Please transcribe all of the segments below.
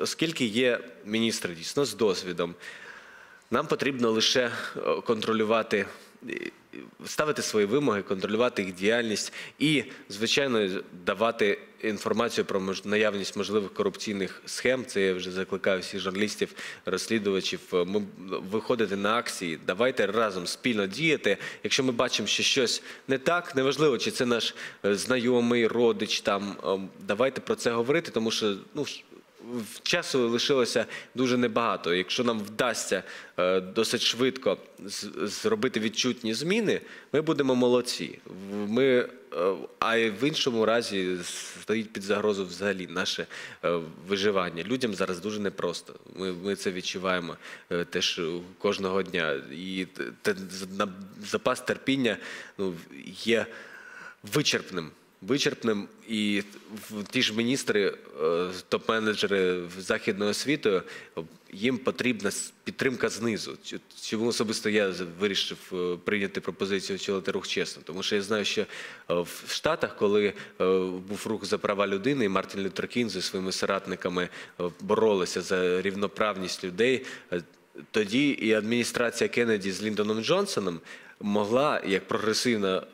оскільки є міністри дійсно з досвідом, нам потрібно лише е, контролювати, е, ставити свої вимоги, контролювати їх діяльність і, звичайно, давати інформацію про наявність можливих корупційних схем. Це я вже закликаю всіх журналістів, розслідувачів. е, Ми виходити на акції. Давайте разом спільно діяти. Якщо ми бачимо, що щось не так, неважливо, чи це наш знайомий, родич. Там е, давайте про це говорити, тому що ну. Часу лишилося дуже небагато. Якщо нам вдасться е, досить швидко зробити відчутні зміни, ми будемо молодці. Ми, е, а в іншому разі стоїть під загрозу взагалі наше е, виживання. Людям зараз дуже непросто. Ми, ми це відчуваємо теж кожного дня. І запас терпіння ну, є вичерпним. Вичерпним і ті ж міністри, е, топ-менеджери освітою, е, їм потрібна підтримка знизу. Чому особисто я вирішив е, прийняти пропозицію очолити рух чесно? Тому що я знаю, що е, в Штатах, коли був рух за права людини, і Мартін Лютер Кінг зі своїми соратниками боролися за рівноправність людей. Тоді і адміністрація Кеннеді з Ліндоном Джонсоном могла як прогресивна.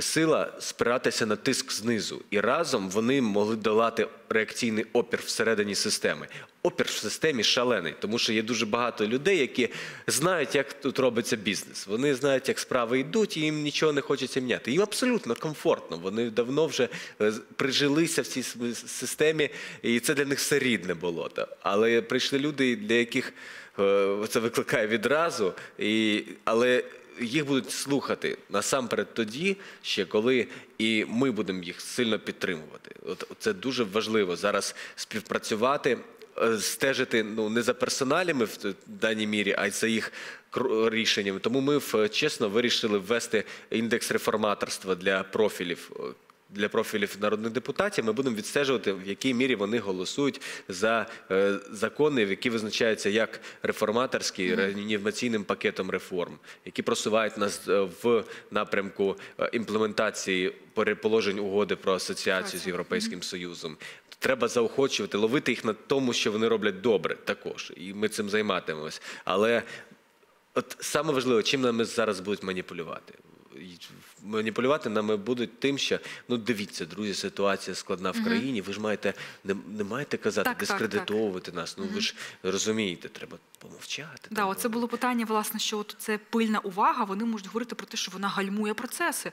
Сила спиратися на тиск знизу, і разом вони могли долати реакційний опір всередині системи. Опір в системі шалений, тому що є дуже багато людей, які знають, як тут робиться бізнес. Вони знають, як справи йдуть, і їм нічого не хочеться міняти. Їм абсолютно комфортно. Вони давно вже е, прижилися в цій системі, і це для них все рідне болото. Але прийшли люди, для яких е, це викликає відразу, і, але їх будуть слухати насамперед тоді, ще коли і ми будемо їх сильно підтримувати. От це дуже важливо зараз співпрацювати. е, Стежити ну не за персоналями в даній мірі, а й за їх рішеннями. Тому ми чесно вирішили ввести індекс реформаторства для профілів. Для профілів народних депутатів ми будемо відстежувати, в якій мірі вони голосують за е, закони, які визначаються як реформаторські реанімаційним пакетом реформ, які просувають нас е, в напрямку е, імплементації переположень угоди про асоціацію з Європейським Союзом. Треба заохочувати, ловити їх на тому, що вони роблять добре, також, і ми цим займатимемось. Але От саме важливо, чим нами зараз будуть маніпулювати. Маніпулювати нами будуть тим, що ну дивіться, друзі, ситуація складна в країні. Ви ж маєте не, не маєте казати, Так, так, так. дискредитовувати нас. Ну ви ж розумієте, треба помовчати. Да, там, оце було питання, власне, що от це пильна увага. Вони можуть говорити про те, що вона гальмує процеси.